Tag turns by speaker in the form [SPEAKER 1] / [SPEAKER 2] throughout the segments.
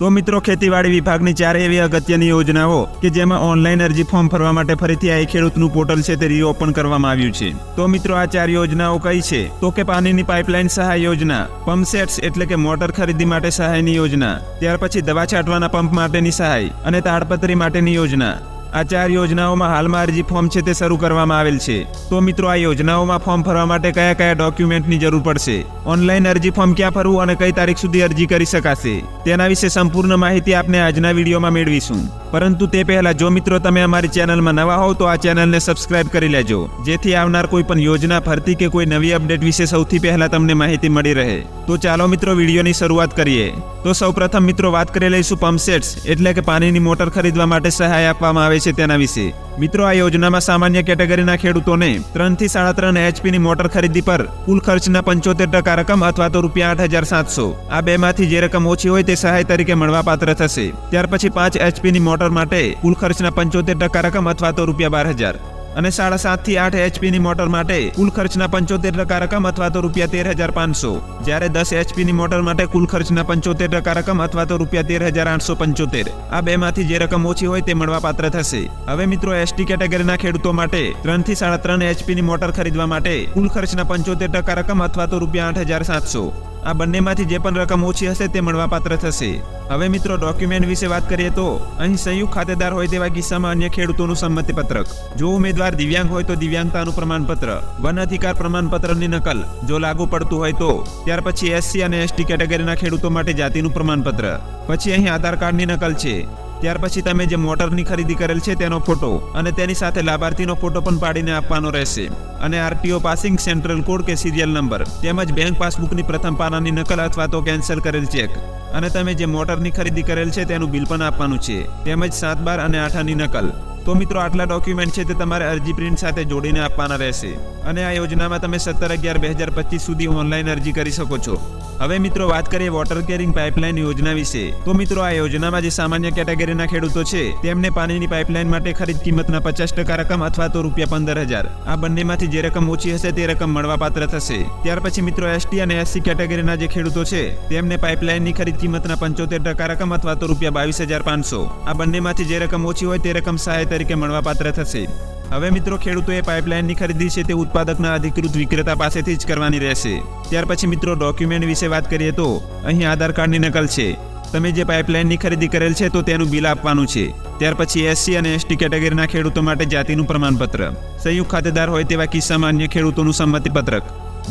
[SPEAKER 1] તો મિત્રો, ખેતીવાડી વિભાગની ચાર એવી અગત્યની યોજનાઓ કે જેમાં ઓનલાઈન અરજી ફોર્મ ભરવા માટે ફરીથી આ ખેડૂતનું પોર્ટલ છે તે રીઓપન કરવામાં આવ્યું છે. તો મિત્રો, આ ચાર યોજનાઓ કઈ છે? તો કે પાણીની પાઇપલાઇન સહાય યોજના, પંપ સેટ્સ એટલે કે મોટર ખરીદી માટે સહાયની યોજના, ત્યાર પછી દવા છાંટવાના પંપ માટેની સહાય અને તાડપત્રી માટેની યોજના આ ચાર યોજનાઓમાં હાલમાં અરજી ફોર્મ છે તે શરૂ કરવામાં આવેલ છે. તો મિત્રો, આ યોજનાઓમાં ફોર્મ ભરવા માટે કયા કયા ડોક્યુમેન્ટની જરૂર પડશે? ઓનલાઈન અરજી ફોર્મ ક્યાં ભરવું અને કઈ તારીખ સુધી અરજી કરી શકાશે? તેના વિશે સંપૂર્ણ માહિતી આપને આજના વિડીયોમાં મેળવીશું. પરંતુ તે પહેલા જો મિત્રો તમે અમારી ચેનલમાં નવા હોવ તો આ ચેનલને સબસ્ક્રાઇબ કરી લેજો. જેથી આવનાર કોઈ પણ યોજના ફરતી કે કોઈ નવી અપડેટ વિશે સૌથી પહેલા તમને માહિતી મળી રહે. તો ચાલો મિત્રો વિડીયોની શરૂઆત કરીએ. તો સૌપ્રથમ મિત્રો વાત કરી લઈશું પંપ એટલે કે પાણીની મોટર ખરીદવા માટે સહાય આપવામાં આવે છે તેના વિશે. મિત્રો આ યોજનામાં સામાન્ય કેટેગરીના ખેડૂતોને ત્રણથી સાડા ત્રણ એચપીની મોટર ખરીદી પર કુલ ખર્ચના પંચોતેર ટકા રકમ અથવા તો રૂપિયા આઠ હજાર સાતસો. આ બેમાંથી જે રકમ ઓછી હોય તે સહાય તરીકે મળવાપાત્ર થશે. ત્યાર પછી પાંચ એચપીની મોટર માટે કુલ ખર્ચના પંચોતેર ટકા રકમ અથવા તો રૂપિયા બાર હજાર. અને સાડા સાતથી આઠ એચપીની મોટર માટે કુલ ખર્ચના પંચોતેર ટકા રકમ અથવા તો રૂપિયા તેર હજાર પાંચસો. જ્યારે દસ એચપીની મોટર માટે કુલ ખર્ચના પંચોતેર ટકા રકમ અથવા તો રૂપિયા તેર હજાર આઠસો પંચોતેર. આ બેમાંથી જે રકમ ઓછી હોય તે મળવાપાત્ર થશે. હવે મિત્રો એસટી કેટેગરીના ખેડૂતો માટે ત્રણથી સાડા ત્રણ એચપીની મોટર ખરીદવા માટે કુલ ખર્ચના પંચોતેર ટકા રકમ અથવા તો રૂપિયા આઠ હજાર સાતસો. આ બંનેમાંથી જે પણ રકમ ઓછી હશે તે મળવાપાત્ર થશે. હવે મિત્રો ડોક્યુમેન્ટ વિશે વાત કરીએ તો, અહીં સંયુક્ત ખાતેદાર હોય તેવા કિસ્સામાં અન્ય ખેડૂતોનું સંમતિપત્રક. જો ઉમેદવાર દિવ્યાંગ હોય તો દિવ્યાંગતાનું પ્રમાણપત્ર, વન અધિકાર પ્રમાણપત્રની નકલ. જો લાગુ પડતું હોય તો, ત્યાર પછી એસસી અને એસટી કેટેગરીના ખેડૂતો માટે જાતિનું પ્રમાણપત્ર. પછી અહીં આધાર કાર્ડની નકલ છે. ત્યાર પછી તમે જે મોટરની ખરીદી કરેલ છે તેનો ફોટો અને તેની સાથે લાભાર્થીનો ફોટો પણ પાડીને આપવાનો રહેશે. અને આરટીઓ પાસિંગ સેન્ટ્રલ કોડ કે સિરિયલ નંબર તેમજ બેંક પાસબુકની પ્રથમ પાનાની નકલ અથવા તો કેન્સલ કરેલ ચેક. અને તમે જે મોટરની ખરીદી કરેલ છે તેનું બિલ પણ આપવાનું છે. તેમજ સાત બાર અને આઠાની નકલ. તો મિત્રો, આટલા ડોક્યુમેન્ટ છે તે તમારે અરજી પ્રિન્ટ સાથે જોડીને આપવાના રહેશે. અને આ યોજનામાં તમે સત્તર અગિયાર બે હજાર પચીસ સુધી ઓનલાઈન અરજી કરી શકો છો. હવે મિત્રો, વાત કરીએ વોટર કેરિંગ પાઇપલાઇન યોજના વિશે. તો મિત્રો, આ યોજનામાં જે સામાન્ય કેટેગરીના ખેડૂતો છે, તેમને પાણીની પાઇપલાઇન માટે ખરીદ કિંમતના પચાસ ટકા રકમ અથવા તો રૂપિયા પંદર હજાર. આ બંનેમાંથી જે રકમ ઓછી હશે તે રકમ મળવાપાત્ર થશે. ત્યાર પછી મિત્રો એસટી અને એસસી કેટેગરીના જે ખેડૂતો છે, તેમને પાઇપલાઇનની ખરીદ કિંમતના પંચોતેર ટકા રકમ અથવા તો રૂપિયા બાવીસ હજાર પાંચસો. આ બંનેમાંથી જે રકમ ઓછી હોય તે રકમ સહાય તરીકે મળવાપાત્ર થશે. હવે મિત્રો, ખેડૂતોએ પાઇપલાઇનની ખરીદી છે તે ઉત્પાદકના અધિકૃત વિક્રેતા પાસેથી જ કરવાની રહેશે. ત્યાર પછી મિત્રો, ડોક્યુમેન્ટ વિશે વાત કરીએ તો, અહીં આધાર કાર્ડની નકલ છે. તમે જે પાઇપલાઇનની ખરીદી કરેલ છે તો તેનું બિલ આપવાનું છે. ત્યાર પછી એસસી અને એસટી કેટેગરીના ખેડૂતો માટે જાતિનું પ્રમાણપત્ર. સંયુક્ત ખાતેદાર હોય તેવા કિસ્સામાં અન્ય ખેડૂતોનું સંમતિપત્રક.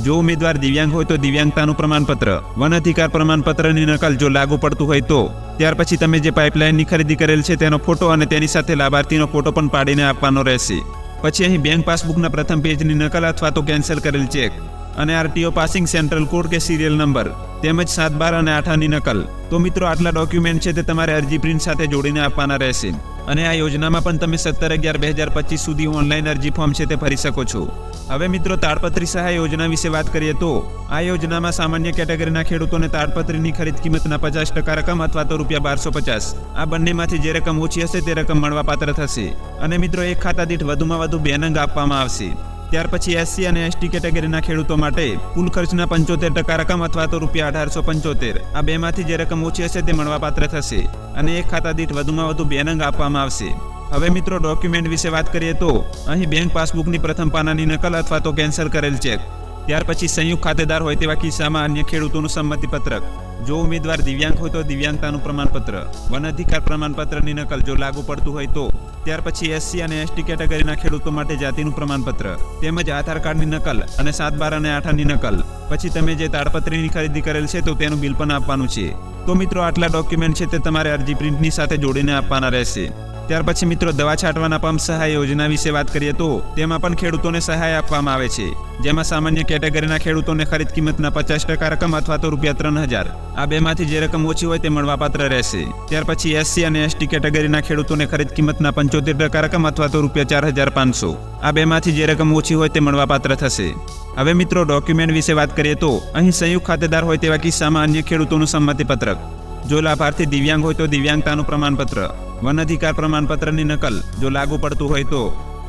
[SPEAKER 1] જો ઉમેદવાર દિવ્યાંગ હોય તો દિવ્યાંગતાનું પ્રમાણપત્ર. વન અધિકાર પ્રમાણપત્રની નકલ જો લાગુ પડતું હોય તો ત્યાર પછી તમે જે પાઇપલાઇનની ખરીદી કરેલ છે તેનો ફોટો અને તેની સાથે લાભાર્થીનો ફોટો પણ પાડીને આપવાનો રહેશે. પછી અહીં બેંક પાસબુકના પ્રથમ પેજની નકલ અથવા તો કેન્સલ કરેલ ચેક અને આરટીઓ પાસિંગ સેન્ટ્રલ કોડ કે સિરિયલ નંબર તેમજ સાત બાર અને આઠાની નકલ. તો મિત્રો, આટલા ડોક્યુમેન્ટ છે તે તમારે અરજી પ્રિન્ટ સાથે જોડીને આપવાના રહેશે. અને આ યોજનામાં પણ તમે સત્તર અગિયાર બે હજાર પચીસ સુધી ઓનલાઈન અરજી ફોર્મ છે તે ભરી શકો છો. હવે મિત્રો તાડપત્રી સહાય યોજના વિશે વાત કરીએ તો, આ યોજનામાં સામાન્ય કેટેગરીના ખેડૂતોને તાડપત્રીની ખરીદ કિંમતના પચાસ ટકા રકમ અથવા તો રૂપિયા બારસો પચાસ. આ બંનેમાંથી જે રકમ ઓછી હશે તે રકમ મળવાપાત્ર થશે. અને મિત્રો એક ખાતા દીઠ વધુમાં વધુ બે નંગ આપવામાં આવશે. ત્યાર પછી એસસી અને એસટી કેટેગરીના ખેડૂતો માટે કુલ ખર્ચના પંચોતેર ટકા રકમ અથવા તો રૂપિયા અઢારસો પંચોતેર. આ બેમાંથી જે રકમ ઓછી હશે તે મળવાપાત્ર થશે અને એક ખાતા દીઠ વધુમાં વધુ બે નંગ આપવામાં આવશે. હવે મિત્રો ડોક્યુમેન્ટ વિશે વાત કરીએ તો અહીં બેંક પાસબુકની પ્રથમ પાનાની નકલ અથવા તો કેન્સલ કરેલ ચેક. ત્યાર પછી સંયુક્ત ખાતેદાર હોય તેવા કિસ્સામાં અન્ય ખેડૂતોનું સંમતિપત્રક. જો ઉમેદવાર દિવ્યાંગ હોય તો દિવ્યાંગતાનું પ્રમાણપત્ર. વન અધિકાર પ્રમાણપત્રની નકલ જો લાગુ પડતું હોય તો ત્યાર પછી એસસી અને એસટી કેટેગરીના ખેડૂતો માટે જાતિનું પ્રમાણપત્ર, તેમજ આધાર કાર્ડની નકલ અને સાત બાર અને આઠાની નકલ. પછી તમે જે તાડપત્રીની ખરીદી કરેલ છે તો તેનું બિલ પણ આપવાનું છે. તો મિત્રો, આટલા ડોક્યુમેન્ટ છે તે તમારે અરજી પ્રિન્ટની સાથે જોડીને આપવાના રહેશે. ત્યાર પછી મિત્રો દવા છાંટવાના પંપ સહાય યોજના વિશે વાત કરીએ તો તેમાં પણ ખેડૂતોને સહાય આપવામાં આવે છે. જેમાં સામાન્ય કેટેગરીના ખેડૂતોને ખરીદ કિંમતના પચાસ ટકા રકમ અથવા તો રૂપિયા ત્રણ હજાર. આ બેમાંથી જે રકમ ઓછી હોય તે મળવાપાત્ર રહેશે. ત્યાર પછી એસસી અને એસટી કેટેગરીના ખેડૂતોને ખરીદ કિંમતના પંચોતેર ટકા રકમ અથવા તો રૂપિયા ચાર હજાર પાંચસો. આ બેમાંથી જે રકમ ઓછી હોય તે મળવાપાત્ર થશે. હવે મિત્રો ડોક્યુમેન્ટ વિશે વાત કરીએ તો અહીં સંયુક્ત ખાતેદાર હોય તેવા કિસ્સામાં અન્ય ખેડૂતોનું સંમતિપત્રક. જો લાભાર્થી દિવ્યાંગ હોય તો દિવ્યાંગતાનું પ્રમાણપત્ર. વન અધિકાર પ્રમાણપત્રની નકલ જો લાગુ પડતું હોય તો.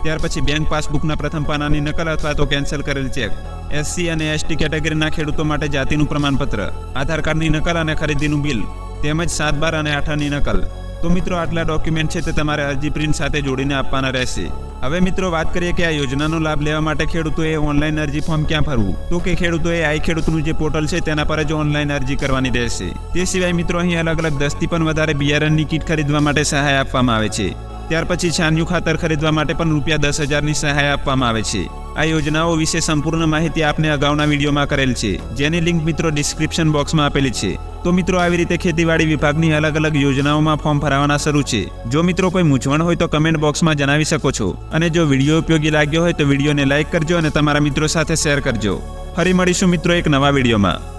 [SPEAKER 1] ત્યાર પછી બેંક પાસબુકના પ્રથમ પાનાની નકલ અથવા તો કેન્સલ કરેલ ચેક. એસસી અને એસટી કેટેગરીના ખેડૂતો માટે જાતિનું પ્રમાણપત્ર, આધાર કાર્ડની નકલ અને ખરીદીનું બિલ, તેમજ સાત બાર અને આઠાની નકલ. તો મિત્રો, આટલા ડોક્યુમેન્ટ છે તે તમારે અરજી પ્રિન્ટ સાથે જોડીને આપવાના રહેશે. હવે મિત્રો, વાત કરીએ કે આ યોજનાનો લાભ લેવા માટે ખેડૂતોએ ઓનલાઈન અરજી ફોર્મ ક્યાં ભરવું? તો કે ખેડૂતોએ આઈ ખેડૂતનું જે પોર્ટલ છે તેના પર જ ઓનલાઈન અરજી કરવાની રહેશે. તે સિવાય મિત્રો, અહીં અલગ અલગ દસથી પણ વધારે બિયારણની કીટ ખરીદવા માટે સહાય આપવામાં આવે છે. ત્યાર પછી છાણિયું ખાતર ખરીદવા માટે પણ રૂપિયા દસ હજારની સહાય આપવામાં આવે છે. આ યોજનાઓ વિશે સંપૂર્ણ માહિતી આપને અગાઉના વિડીયોમાં કરેલ છે, જેની લિંક મિત્રો ડિસ્ક્રિપ્શન બોક્સમાં આપેલી છે. તો મિત્રો, આવી રીતે ખેતીવાડી વિભાગની અલગ અલગ યોજનાઓમાં ફોર્મ ભરાવાના શરૂ છે. જો મિત્રો કોઈ મૂંઝવણ હોય તો કમેન્ટ બોક્સમાં જણાવી શકો છો. અને જો વીડિયો ઉપયોગી લાગ્યો હોય તો વિડીયોને લાઇક કરજો અને તમારા મિત્રો સાથે શેર કરજો. ફરી મળીશું મિત્રો એક નવા વિડીયોમાં.